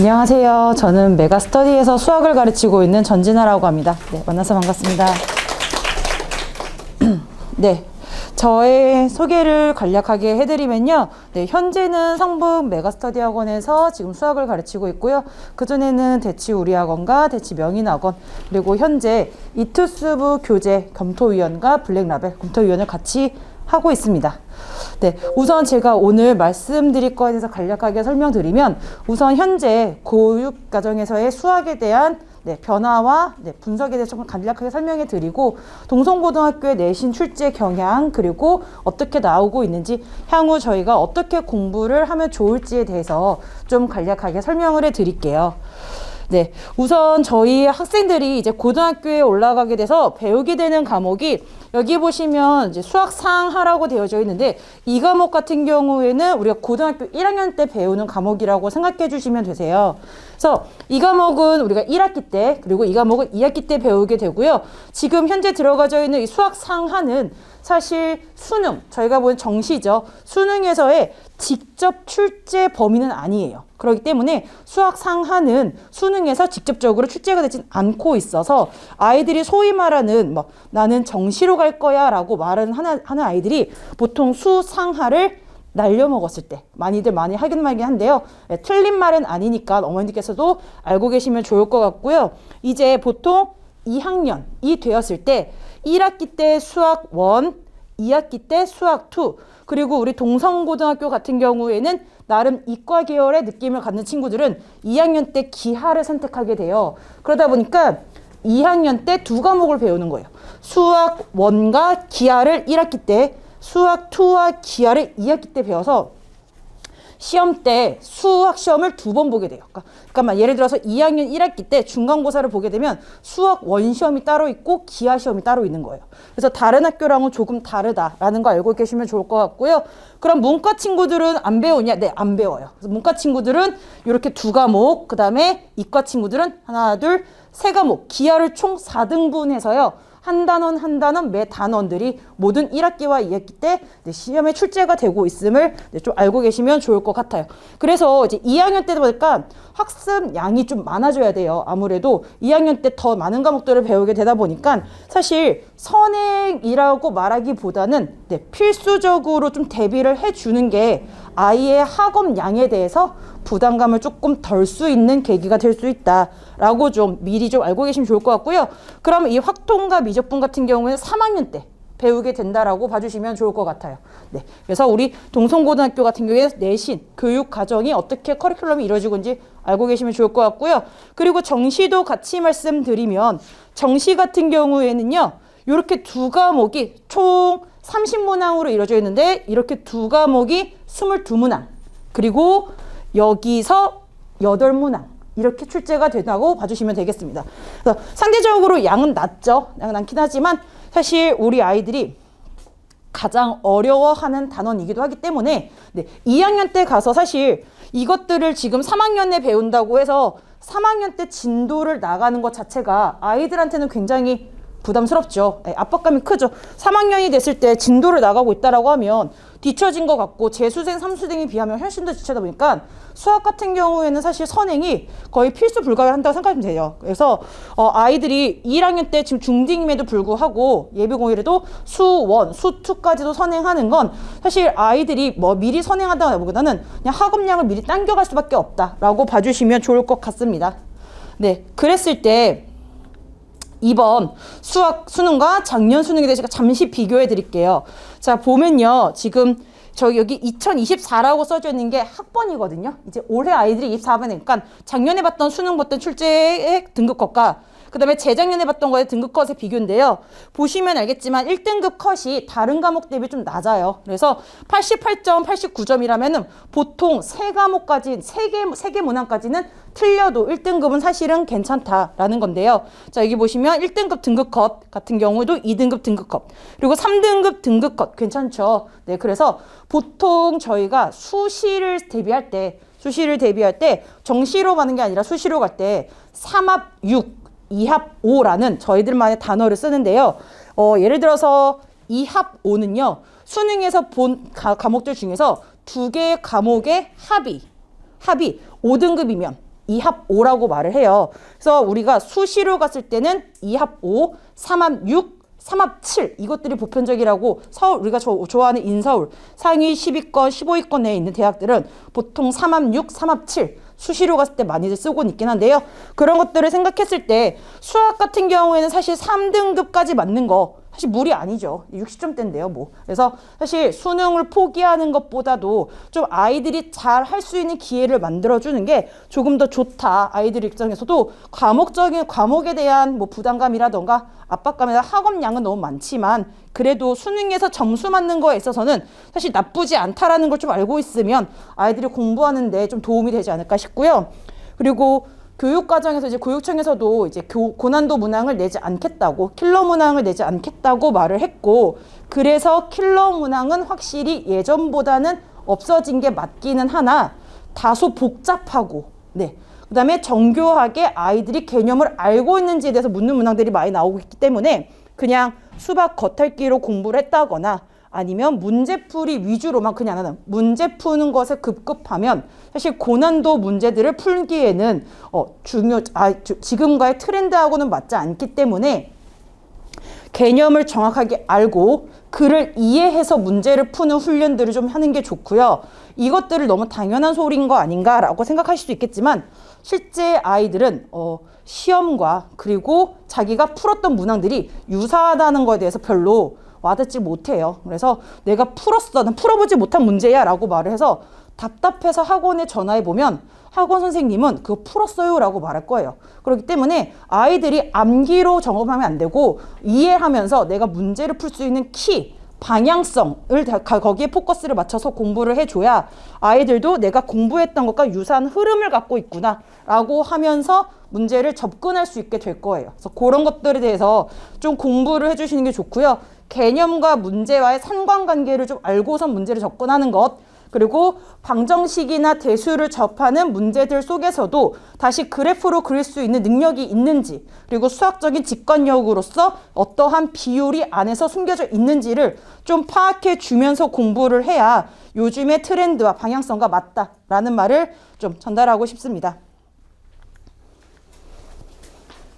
안녕하세요. 저는 메가스터디에서 수학을 가르치고 있는 전진아라고 합니다. 네, 만나서 반갑습니다. 네. 저의 소개를 간략하게 해드리면요. 네, 현재는 성북 메가스터디 학원에서 지금 수학을 가르치고 있고요. 그전에는 대치 우리 학원과 대치 명인 학원, 그리고 현재 이투스부 교재 검토위원과 블랙라벨 검토위원을 같이 하고 있습니다. 네, 우선 제가 오늘 말씀드릴 거에 대해서 간략하게 설명드리면 우선 현재 교육 과정에서의 수학에 대한 네, 변화와 네, 분석에 대해서 좀 간략하게 설명해 드리고 동성고등학교의 내신 출제 경향 그리고 어떻게 나오고 있는지 향후 저희가 어떻게 공부를 하면 좋을지에 대해서 좀 간략하게 설명을 해 드릴게요. 네, 우선 저희 학생들이 이제 고등학교에 올라가게 돼서 배우게 되는 과목이 여기 보시면 이제 수학 상하라고 되어져 있는데 이 과목 같은 경우에는 우리가 고등학교 1학년 때 배우는 과목이라고 생각해 주시면 되세요. 그래서 이 과목은 우리가 1학기 때 그리고 이 과목은 2학기 때 배우게 되고요. 지금 현재 들어가져 있는 이 수학 상하는 사실 수능, 저희가 보는 정시죠. 수능에서의 직접 출제 범위는 아니에요. 그렇기 때문에 수학 상하는 수능에서 직접적으로 출제가 되진 않고 있어서 아이들이 소위 말하는 뭐 나는 정시로 갈 거야 라고 말하는 하는, 하는 아이들이 보통 수상하를 날려먹었을 때 많이들 많이 하긴 말긴 한데요. 예, 틀린 말은 아니니까 어머니께서도 알고 계시면 좋을 것 같고요. 이제 보통 2학년이 되었을 때 1학기 때 수학 1, 2학기 때 수학 2, 그리고 우리 동성고등학교 같은 경우에는 나름 이과 계열의 느낌을 갖는 친구들은 2학년 때 기하를 선택하게 돼요. 그러다 보니까 2학년 때 두 과목을 배우는 거예요. 수학 1과 기하를 1학기 때, 수학 2와 기하를 2학기 때 배워서 시험 때 수학 시험을 두 번 보게 돼요. 그러니까, 그러니까 예를 들어서 2학년 1학기 때 중간고사를 보게 되면 수학 원 시험이 따로 있고 기하 시험이 따로 있는 거예요. 그래서 다른 학교랑은 조금 다르다라는 거 알고 계시면 좋을 것 같고요. 그럼 문과 친구들은 안 배우냐? 네, 안 배워요. 문과 친구들은 이렇게 두 과목, 그 다음에 이과 친구들은 하나, 둘, 세 과목, 기하를 총 4등분해서요. 한 단원 한 단원 매 단원들이 모든 1학기와 2학기 때 네, 시험에 출제가 되고 있음을 네, 좀 알고 계시면 좋을 것 같아요. 그래서 이제 2학년 때 보니까 학습 양이 좀 많아져야 돼요. 아무래도 2학년 때 더 많은 과목들을 배우게 되다 보니까 사실 선행이라고 말하기보다는 네, 필수적으로 좀 대비를 해주는 게 아이의 학업 양에 대해서 부담감을 조금 덜 수 있는 계기가 될 수 있다라고 좀 미리 좀 알고 계시면 좋을 것 같고요. 그러면 이 확통과 미적분 같은 경우에는 3학년 때 배우게 된다라고 봐주시면 좋을 것 같아요. 네. 그래서 우리 동성고등학교 같은 경우에 내신 교육 과정이 어떻게 커리큘럼이 이루어지고 있는지 알고 계시면 좋을 것 같고요. 그리고 정시도 같이 말씀드리면 정시 같은 경우에는요. 이렇게 두 과목이 총 30문항으로 이루어져 있는데 이렇게 두 과목이 22문항 그리고 여기서 8문항 이렇게 출제가 된다고 봐주시면 되겠습니다. 그래서 상대적으로 양은 낮죠. 양은 많긴 하지만 사실 우리 아이들이 가장 어려워하는 단원이기도 하기 때문에 네, 2학년 때 가서 사실 이것들을 지금 3학년에 배운다고 해서 3학년 때 진도를 나가는 것 자체가 아이들한테는 굉장히 부담스럽죠. 네, 압박감이 크죠. 3학년이 됐을 때 진도를 나가고 있다라고 하면 뒤처진 것 같고 재수생, 삼수생에 비하면 훨씬 더 지체다 보니까 수학 같은 경우에는 사실 선행이 거의 필수 불가를 한다고 생각하면 돼요. 그래서 어, 아이들이 1학년 때 지금 중딩임에도 불구하고 예비 공일에도 수1, 수2까지도 선행하는 건 사실 아이들이 뭐 미리 선행한다기보다는 그냥 학업량을 미리 당겨갈 수밖에 없다라고 봐주시면 좋을 것 같습니다. 네, 그랬을 때 이번 수학 수능과 작년 수능에 대해서 잠시 비교해 드릴게요. 자, 보면요. 지금 저 여기 2024라고 써져 있는 게 학번이거든요. 이제 올해 아이들이 24번이니까 작년에 봤던 수능 봤던 출제의 등급컷과 그다음에 재작년에 봤던 거의 등급 컷의 비교인데요. 보시면 알겠지만 1등급 컷이 다른 과목 대비 좀 낮아요. 그래서 88점, 89점이라면은 보통 세 과목까지 세개 세 개 문항까지는 틀려도 1등급은 사실은 괜찮다라는 건데요. 자, 여기 보시면 1등급 등급 컷 같은 경우도 2등급 등급 컷, 그리고 3등급 등급 컷 괜찮죠. 네, 그래서 보통 저희가 수시를 대비할 때 수시를 대비할 때 정시로 가는 게 아니라 수시로 갈 때 3합 6 2합 5라는 저희들만의 단어를 쓰는데요. 어, 예를 들어서 2합 5는요. 수능에서 본 가, 과목들 중에서 두 개의 과목의 합이 합이 5등급이면 2합 5라고 말을 해요. 그래서 우리가 수시로 갔을 때는 2합 5, 3합 6, 3합 7 이것들이 보편적이라고 서울 우리가 저, 좋아하는 인서울 상위 10위권 15위권 내에 있는 대학들은 보통 3합 6, 3합 7 수시로 갔을 때 많이들 쓰고 있긴 한데요. 그런 것들을 생각했을 때 수학 같은 경우에는 사실 3등급까지 맞는 거 사실 무리 아니죠. 60점대인데요, 뭐. 그래서 사실 수능을 포기하는 것보다도 좀 아이들이 잘 할 수 있는 기회를 만들어주는 게 조금 더 좋다. 아이들 입장에서도 과목적인 과목에 대한 뭐 부담감이라던가 압박감이나 학업량은 너무 많지만 그래도 수능에서 점수 맞는 거에 있어서는 사실 나쁘지 않다라는 걸 좀 알고 있으면 아이들이 공부하는데 좀 도움이 되지 않을까 싶고요. 그리고 교육 과정에서 이제 교육청에서도 이제 교, 고난도 문항을 내지 않겠다고 킬러 문항을 내지 않겠다고 말을 했고 그래서 킬러 문항은 확실히 예전보다는 없어진 게 맞기는 하나 다소 복잡하고 네. 그다음에 정교하게 아이들이 개념을 알고 있는지에 대해서 묻는 문항들이 많이 나오고 있기 때문에 그냥 수박 겉핥기로 공부를 했다거나 아니면 문제풀이 위주로만 그냥 하는 문제 푸는 것에 급급하면 사실 고난도 문제들을 풀기에는 어, 중요 아, 주- 지금과의 트렌드하고는 맞지 않기 때문에 개념을 정확하게 알고 그를 이해해서 문제를 푸는 훈련들을 좀 하는 게 좋고요. 이것들을 너무 당연한 소리인 거 아닌가라고 생각하실 수 있겠지만 실제 아이들은 어, 시험과 그리고 자기가 풀었던 문항들이 유사하다는 거에 대해서 별로 와닿지 못해요. 그래서 내가 풀었어, 난 풀어보지 못한 문제야 라고 말을 해서 답답해서 학원에 전화해 보면 학원 선생님은 그거 풀었어요 라고 말할 거예요. 그렇기 때문에 아이들이 암기로 점검하면 안 되고 이해하면서 내가 문제를 풀 수 있는 키, 방향성을 다- 가- 거기에 포커스를 맞춰서 공부를 해줘야 아이들도 내가 공부했던 것과 유사한 흐름을 갖고 있구나 라고 하면서 문제를 접근할 수 있게 될 거예요. 그래서 그런 것들에 대해서 좀 공부를 해주시는 게 좋고요. 개념과 문제와의 상관관계를 좀 알고선 문제를 접근하는 것. 그리고 방정식이나 대수를 접하는 문제들 속에서도 다시 그래프로 그릴 수 있는 능력이 있는지, 그리고 수학적인 직관력으로서 어떠한 비율이 안에서 숨겨져 있는지를 좀 파악해 주면서 공부를 해야 요즘의 트렌드와 방향성과 맞다라는 말을 좀 전달하고 싶습니다.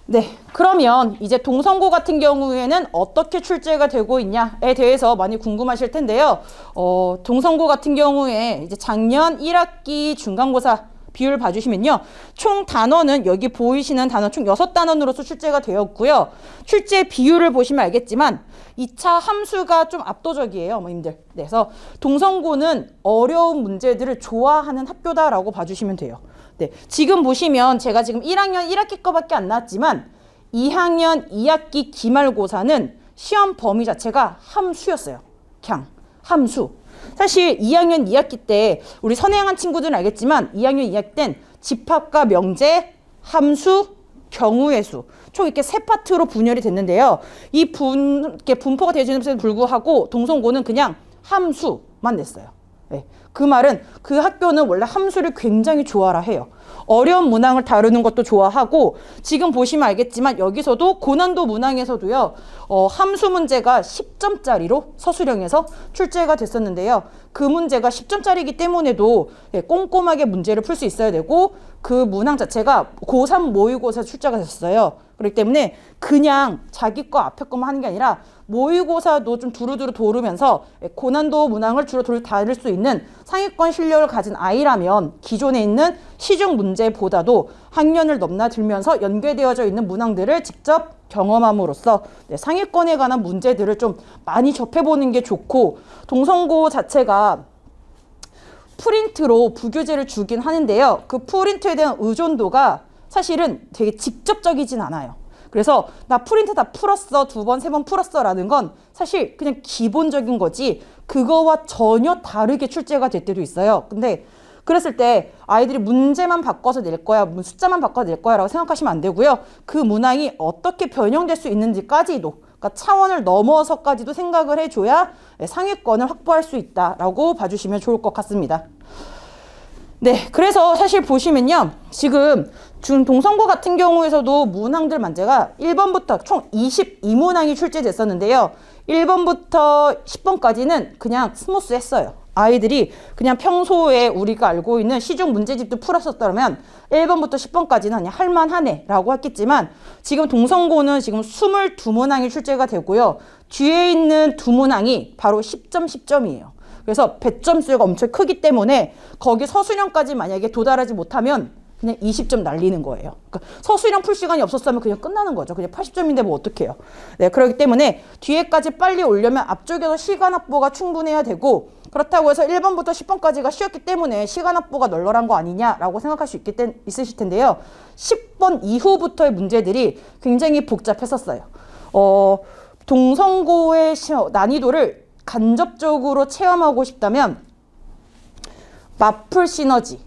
네, 그러면 이제 동성고 같은 경우에는 어떻게 출제가 되고 있냐에 대해서 많이 궁금하실 텐데요. 어, 동성고 같은 경우에 이제 작년 1학기 중간고사 비율 봐주시면요. 총 단원은 여기 보이시는 단원 총 6단원으로서 출제가 되었고요. 출제 비율을 보시면 알겠지만 2차 함수가 좀 압도적이에요, 어머님들. 네, 그래서 동성고는 어려운 문제들을 좋아하는 학교다라고 봐주시면 돼요. 네, 지금 보시면 제가 지금 1학년 1학기 거밖에 안 나왔지만 2학년 2학기 기말고사는 시험 범위 자체가 함수였어요. 그냥 함수. 사실 2학년 2학기 때 우리 선행한 친구들은 알겠지만 2학년 2학기 땐 집합과 명제, 함수, 경우의 수. 총 이렇게 세 파트로 분열이 됐는데요. 이 분, 이렇게 분포가 되어지는데도 불구하고 동성고는 그냥 함수만 냈어요. 네. 그 말은 그 학교는 원래 함수를 굉장히 좋아라 해요. 어려운 문항을 다루는 것도 좋아하고 지금 보시면 알겠지만 여기서도 고난도 문항에서도요. 어, 함수 문제가 10점짜리로 서술형에서 출제가 됐었는데요. 그 문제가 10점짜리이기 때문에도 예, 꼼꼼하게 문제를 풀 수 있어야 되고 그 문항 자체가 고3 모의고사 출제가 됐어요. 그렇기 때문에 그냥 자기 거 앞에 것만 하는 게 아니라 모의고사도 좀 두루두루 도르면서 고난도 문항을 주로 돌 다룰 수 있는 상위권 실력을 가진 아이라면 기존에 있는 시중 문제보다도 학년을 넘나들면서 연계되어져 있는 문항들을 직접 경험함으로써 네, 상위권에 관한 문제들을 좀 많이 접해보는 게 좋고 동성고 자체가 프린트로 부교재를 주긴 하는데요. 그 프린트에 대한 의존도가 사실은 되게 직접적이진 않아요. 그래서 나 프린트 다 풀었어 두 번 세 번 풀었어라는 건 사실 그냥 기본적인 거지 그거와 전혀 다르게 출제가 될 때도 있어요. 근데 그랬을 때 아이들이 문제만 바꿔서 낼 거야, 문- 숫자만 바꿔서 낼 거야라고 생각하시면 안 되고요. 그 문항이 어떻게 변형될 수 있는지까지도 그러니까 차원을 넘어서까지도 생각을 해줘야 상위권을 확보할 수 있다라고 봐주시면 좋을 것 같습니다. 네, 그래서 사실 보시면요. 지금 준 동성고 같은 경우에서도 문항들 만제가 1번부터 총 22문항이 출제됐었는데요. 1번부터 10번까지는 그냥 스무스 했어요. 아이들이 그냥 평소에 우리가 알고 있는 시중 문제집도 풀었었다면 1번부터 10번까지는 그냥 할만하네 라고 했겠지만 지금 동성고는 지금 22문항이 출제가 되고요. 뒤에 있는 두 문항이 바로 10점 10점이에요. 그래서 배점 수가 엄청 크기 때문에 거기 서술형까지 만약에 도달하지 못하면 그냥 20점 날리는 거예요. 그러니까 서술형 풀 시간이 없었으면 그냥 끝나는 거죠. 그냥 80점인데 뭐 어떡해요. 네, 그렇기 때문에 뒤에까지 빨리 올려면 앞쪽에서 시간 확보가 충분해야 되고 그렇다고 해서 1번부터 10번까지가 쉬었기 때문에 시간 확보가 널널한 거 아니냐라고 생각할 수 있기 때, 있으실 텐데요. 10번 이후부터의 문제들이 굉장히 복잡했었어요. 어, 동성고의 시- 난이도를 간접적으로 체험하고 싶다면 마플 시너지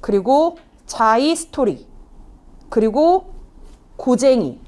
그리고 자이 스토리 그리고 고쟁이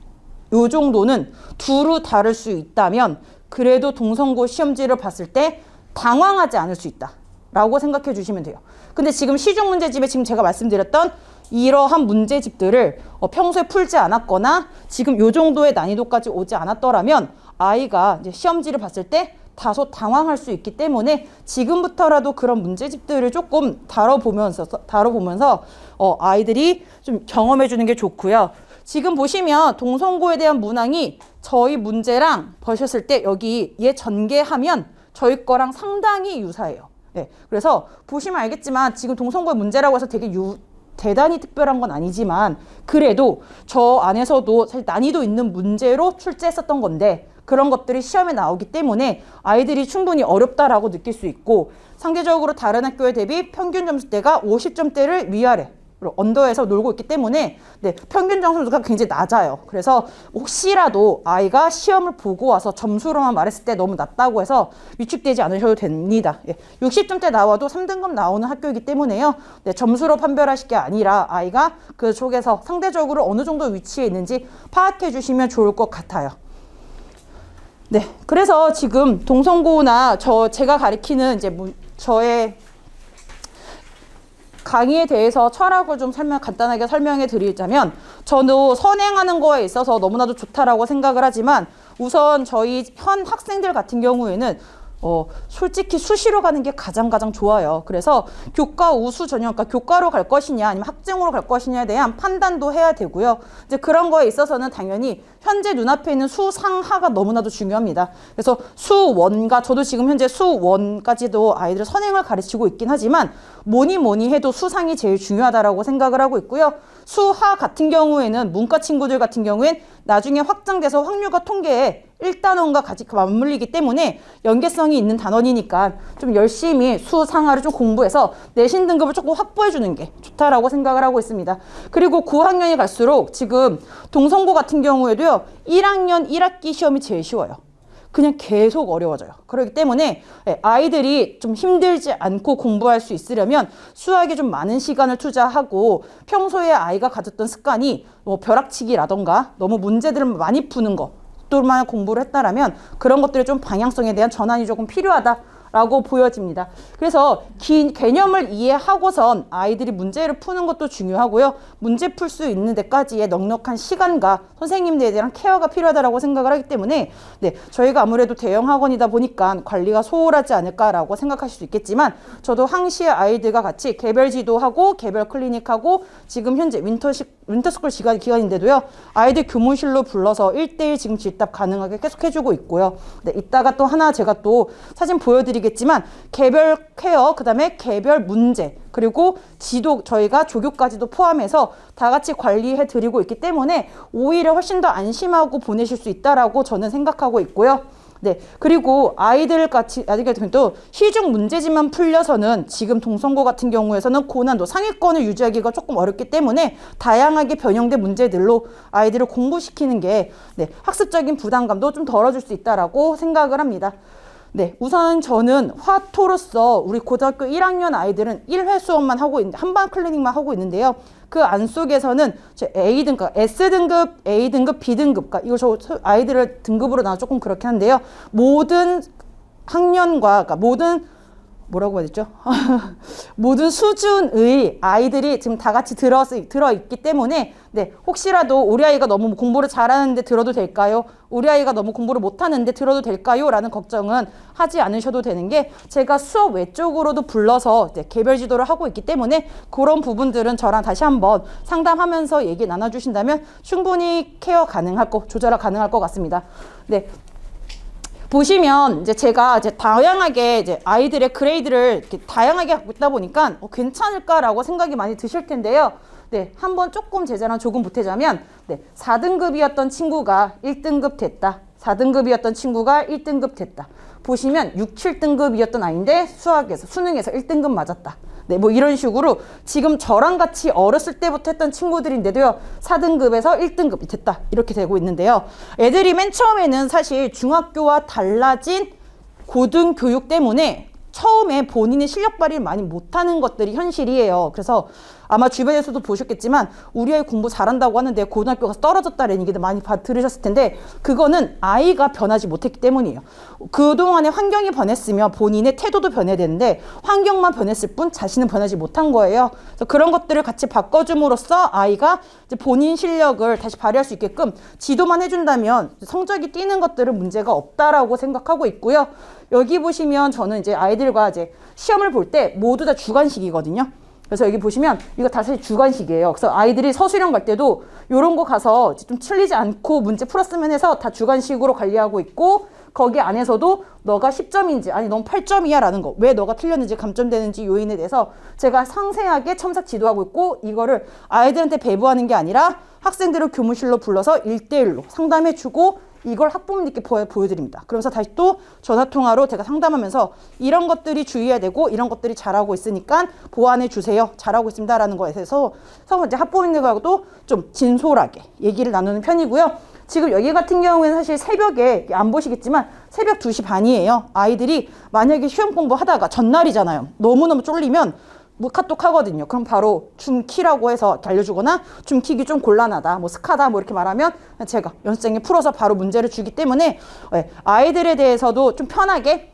요 정도는 두루 다를 수 있다면 그래도 동성고 시험지를 봤을 때 당황하지 않을 수 있다 라고 생각해 주시면 돼요. 근데 지금 시중 문제집에 지금 제가 말씀드렸던 이러한 문제집들을 어, 평소에 풀지 않았거나 지금 요 정도의 난이도까지 오지 않았더라면 아이가 시험지를 봤을 때 다소 당황할 수 있기 때문에 지금부터라도 그런 문제집들을 조금 다뤄보면서 다뤄보면서 어, 아이들이 좀 경험해 주는 게 좋고요. 지금 보시면 동성고에 대한 문항이 저희 문제랑 보셨을 때 여기 얘 전개하면 저희 거랑 상당히 유사해요. 네, 그래서 보시면 알겠지만 지금 동성고의 문제라고 해서 되게 유, 대단히 특별한 건 아니지만 그래도 저 안에서도 사실 난이도 있는 문제로 출제했었던 건데 그런 것들이 시험에 나오기 때문에 아이들이 충분히 어렵다라고 느낄 수 있고 상대적으로 다른 학교에 대비 평균 점수대가 50점대를 위아래 언더에서 놀고 있기 때문에 네, 평균 점수가 굉장히 낮아요. 그래서 혹시라도 아이가 시험을 보고 와서 점수로만 말했을 때 너무 낮다고 해서 위축되지 않으셔도 됩니다. 예, 60점대 나와도 3등급 나오는 학교이기 때문에요. 네, 점수로 판별하실 게 아니라 아이가 그 쪽에서 상대적으로 어느 정도 위치에 있는지 파악해 주시면 좋을 것 같아요. 네, 그래서 지금 동성고나 저 제가 가리키는 이제 뭐 저의 강의에 대해서 철학을 좀 설명 간단하게 설명해 드리자면 저도 선행하는 거에 있어서 너무나도 좋다라고 생각을 하지만 우선 저희 현 학생들 같은 경우에는 어, 솔직히 수시로 가는 게 가장 가장 좋아요. 그래서 교과 우수 전형, 그러니까 교과로 갈 것이냐 아니면 학증으로 갈 것이냐에 대한 판단도 해야 되고요. 이제 그런 거에 있어서는 당연히 현재 눈앞에 있는 수상하가 너무나도 중요합니다. 그래서 수원과 저도 지금 현재 수원까지도 아이들 선행을 가르치고 있긴 하지만 뭐니 뭐니 해도 수상이 제일 중요하다라고 생각을 하고 있고요. 수하 같은 경우에는 문과 친구들 같은 경우엔 나중에 확장돼서 확률과 통계에 1단원과 같이 맞물리기 때문에 연계성이 있는 단원이니까 좀 열심히 수 상하를 좀 공부해서 내신 등급을 조금 확보해 주는 게 좋다라고 생각을 하고 있습니다. 그리고 9학년이 갈수록 지금 동성고 같은 경우에도요. 1학년 1학기 시험이 제일 쉬워요. 그냥 계속 어려워져요. 그렇기 때문에 예, 아이들이 좀 힘들지 않고 공부할 수 있으려면 수학에 좀 많은 시간을 투자하고 평소에 아이가 가졌던 습관이 뭐 벼락치기라던가 너무 문제들을 많이 푸는 거 또만 공부를 했다라면 그런 것들의 좀 방향성에 대한 전환이 조금 필요하다. 라고 보여집니다. 그래서 긴 개념을 이해하고선 아이들이 문제를 푸는 것도 중요하고요. 문제 풀 수 있는 데까지의 넉넉한 시간과 선생님들에 대한 케어가 필요하다고 생각을 하기 때문에 네, 저희가 아무래도 대형 학원이다 보니까 관리가 소홀하지 않을까라고 생각하실 수 있겠지만 저도 항시의 아이들과 같이 개별 지도하고 개별 클리닉하고 지금 현재 윈터식 윈터스쿨 기간, 기간인데도요. 아이들 교무실로 불러서 1대1 지금 질답 가능하게 계속 해주고 있고요. 네, 이따가 또 하나 제가 또 사진 보여드리겠지만 개별 케어, 그 다음에 개별 문제, 그리고 지도 저희가 조교까지도 포함해서 다 같이 관리해 드리고 있기 때문에 오히려 훨씬 더 안심하고 보내실 수 있다라고 저는 생각하고 있고요. 네. 그리고 아이들 같이, 아이들 같은 경우도 시중 문제지만 풀려서는 지금 동성고 같은 경우에서는 고난도 상위권을 유지하기가 조금 어렵기 때문에 다양하게 변형된 문제들로 아이들을 공부시키는 게 네, 학습적인 부담감도 좀 덜어줄 수 있다라고 생각을 합니다. 네, 우선 저는 화토로서 우리 고등학교 1학년 아이들은 1회 수업만 하고 있는 한반 클리닉만 하고 있는데요. 그 안 속에서는 제 A 등급, S 등급, A 등급, B 등급, 그러니까 이거 저 아이들을 등급으로 나눠 조금 그렇긴 한데요. 모든 학년과 그러니까 모든 뭐라고 해야 되죠? 모든 수준의 아이들이 지금 다 같이 들어, 들어있기 때문에 네, 혹시라도 우리 아이가 너무 공부를 잘하는데 들어도 될까요? 우리 아이가 너무 공부를 못하는데 들어도 될까요? 라는 걱정은 하지 않으셔도 되는 게 제가 수업 외쪽으로도 불러서 이제 개별 지도를 하고 있기 때문에 그런 부분들은 저랑 다시 한번 상담하면서 얘기 나눠주신다면 충분히 케어 가능할 거, 조절 가능할 것 같습니다. 네, 보시면 이제 제가 이제 다양하게 이제 아이들의 그레이드를 이렇게 다양하게 갖고 있다 보니까 어, 괜찮을까라고 생각이 많이 드실 텐데요. 네, 한번 조금 제자랑 조금 보태자면 네, 4등급이었던 친구가 1등급 됐다. 4등급이었던 친구가 1등급 됐다. 보시면 6, 7등급이었던 아이인데 수학에서 수능에서 1등급 맞았다. 네, 뭐 이런 식으로 지금 저랑 같이 어렸을 때부터 했던 친구들인데도요, 4등급에서 1등급이 됐다. 이렇게 되고 있는데요. 애들이 맨 처음에는 사실 중학교와 달라진 고등교육 때문에 처음에 본인의 실력 발휘를 많이 못하는 것들이 현실이에요. 그래서 아마 주변에서도 보셨겠지만 우리 아이 공부 잘한다고 하는데 고등학교 가서 떨어졌다는 얘기도 많이 봐- 들으셨을 텐데 그거는 아이가 변하지 못했기 때문이에요. 그동안의 환경이 변했으면 본인의 태도도 변해야 되는데 환경만 변했을 뿐 자신은 변하지 못한 거예요. 그래서 그런 것들을 같이 바꿔줌으로써 아이가 이제 본인 실력을 다시 발휘할 수 있게끔 지도만 해준다면 성적이 뛰는 것들은 문제가 없다라고 생각하고 있고요. 여기 보시면 저는 이제 아이들과 이제 시험을 볼 때 모두 다 주관식이거든요. 그래서 여기 보시면 이거 다 사실 주관식이에요. 그래서 아이들이 서술형 갈 때도 이런 거 가서 좀 틀리지 않고 문제 풀었으면 해서 다 주관식으로 관리하고 있고 거기 안에서도 너가 10점인지 아니 넌 8점이야 라는 거 왜 너가 틀렸는지 감점되는지 요인에 대해서 제가 상세하게 첨삭 지도하고 있고 이거를 아이들한테 배부하는 게 아니라 학생들을 교무실로 불러서 일대일로 상담해주고 이걸 학부모님께 보여, 보여드립니다. 그러면서 다시 또 전화통화로 제가 상담하면서 이런 것들이 주의해야 되고 이런 것들이 잘하고 있으니까 보완해 주세요. 잘하고 있습니다라는 거에 대해서 그래서 이제 학부모님들과도 좀 진솔하게 얘기를 나누는 편이고요. 지금 여기 같은 경우에는 사실 새벽에 안 보시겠지만 새벽 2시 반이에요. 아이들이 만약에 시험 공부하다가 전날이잖아요. 너무너무 쫄리면 뭐 카톡 하거든요. 그럼 바로 줌 키라고 해서 이렇게 알려주거나 줌 키기 좀 곤란하다, 뭐 스카다 뭐 이렇게 말하면 제가 연습생에 풀어서 바로 문제를 주기 때문에 예, 아이들에 대해서도 좀 편하게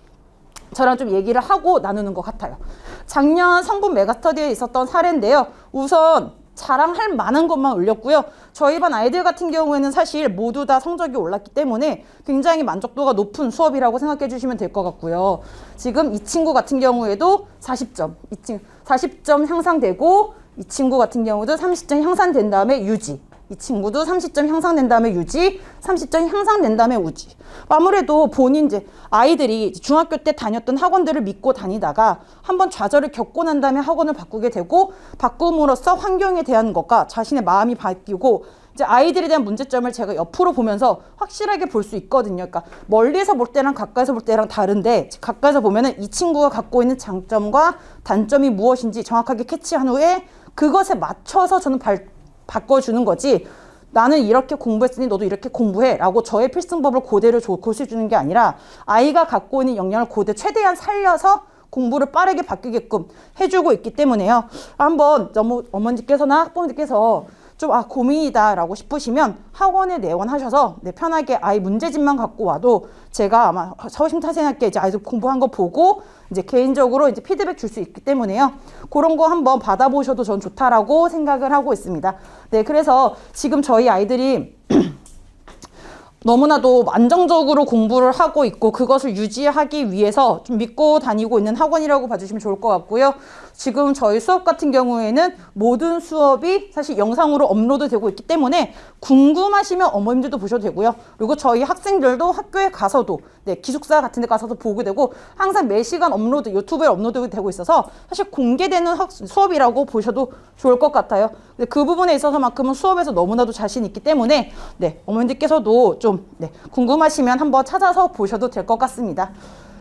저랑 좀 얘기를 하고 나누는 것 같아요. 작년 성분 메가스터디에 있었던 사례인데요. 우선 자랑할 만한 것만 올렸고요. 저희 반 아이들 같은 경우에는 사실 모두 다 성적이 올랐기 때문에 굉장히 만족도가 높은 수업이라고 생각해 주시면 될 것 같고요. 지금 이 친구 같은 경우에도 40점, 이 친구 40점 향상되고 이 친구 같은 경우도 30점 향상된 다음에 유지. 이 친구도 30점 향상된 다음에 유지, 30점 향상된 다음에 우지. 아무래도 본인 이제 아이들이 중학교 때 다녔던 학원들을 믿고 다니다가 한번 좌절을 겪고 난 다음에 학원을 바꾸게 되고 바꿈으로써 환경에 대한 것과 자신의 마음이 바뀌고 이제 아이들에 대한 문제점을 제가 옆으로 보면서 확실하게 볼 수 있거든요. 그러니까 멀리서 볼 때랑 가까이서 볼 때랑 다른데 가까이서 보면은 이 친구가 갖고 있는 장점과 단점이 무엇인지 정확하게 캐치한 후에 그것에 맞춰서 저는 발, 바꿔주는 거지. 나는 이렇게 공부했으니 너도 이렇게 공부해 라고 저의 필승법을 그대로 조- 고수해주는 게 아니라 아이가 갖고 있는 역량을 그대로 최대한 살려서 공부를 빠르게 바뀌게끔 해주고 있기 때문에요. 한번 너무 어머니께서나 학부모님께서 좀 아 고민이다라고 싶으시면 학원에 내원하셔서 네, 편하게 아이 문제집만 갖고 와도 제가 아마 서심타생하게 이제 아이들 공부한 거 보고 이제 개인적으로 이제 피드백 줄 수 있기 때문에요. 그런 거 한번 받아보셔도 전 좋다라고 생각을 하고 있습니다. 네, 그래서 지금 저희 아이들이 너무나도 안정적으로 공부를 하고 있고 그것을 유지하기 위해서 좀 믿고 다니고 있는 학원이라고 봐주시면 좋을 것 같고요. 지금 저희 수업 같은 경우에는 모든 수업이 사실 영상으로 업로드 되고 있기 때문에 궁금하시면 어머님들도 보셔도 되고요. 그리고 저희 학생들도 학교에 가서도 네, 기숙사 같은 데 가서도 보게 되고 항상 매 시간 업로드 유튜브에 업로드 되고 있어서 사실 공개되는 학, 수업이라고 보셔도 좋을 것 같아요. 근데 그 부분에 있어서만큼은 수업에서 너무나도 자신 있기 때문에 네, 어머님들께서도 좀 네, 궁금하시면 한번 찾아서 보셔도 될 것 같습니다.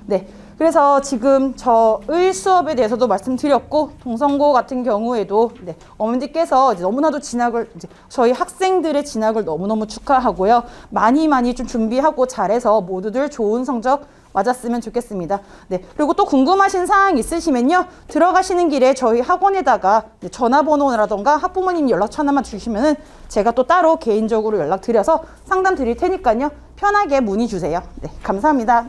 네. 그래서 지금 저의 수업에 대해서도 말씀드렸고 동성고 같은 경우에도 네, 어머니께서 이제 너무나도 진학을 이제 저희 학생들의 진학을 너무너무 축하하고요. 많이 많이 좀 준비하고 잘해서 모두들 좋은 성적 맞았으면 좋겠습니다. 네. 그리고 또 궁금하신 사항 있으시면요. 들어가시는 길에 저희 학원에다가 이제 전화번호라던가 학부모님 연락처 하나만 주시면은 제가 또 따로 개인적으로 연락드려서 상담 드릴 테니까요. 편하게 문의 주세요. 네. 감사합니다.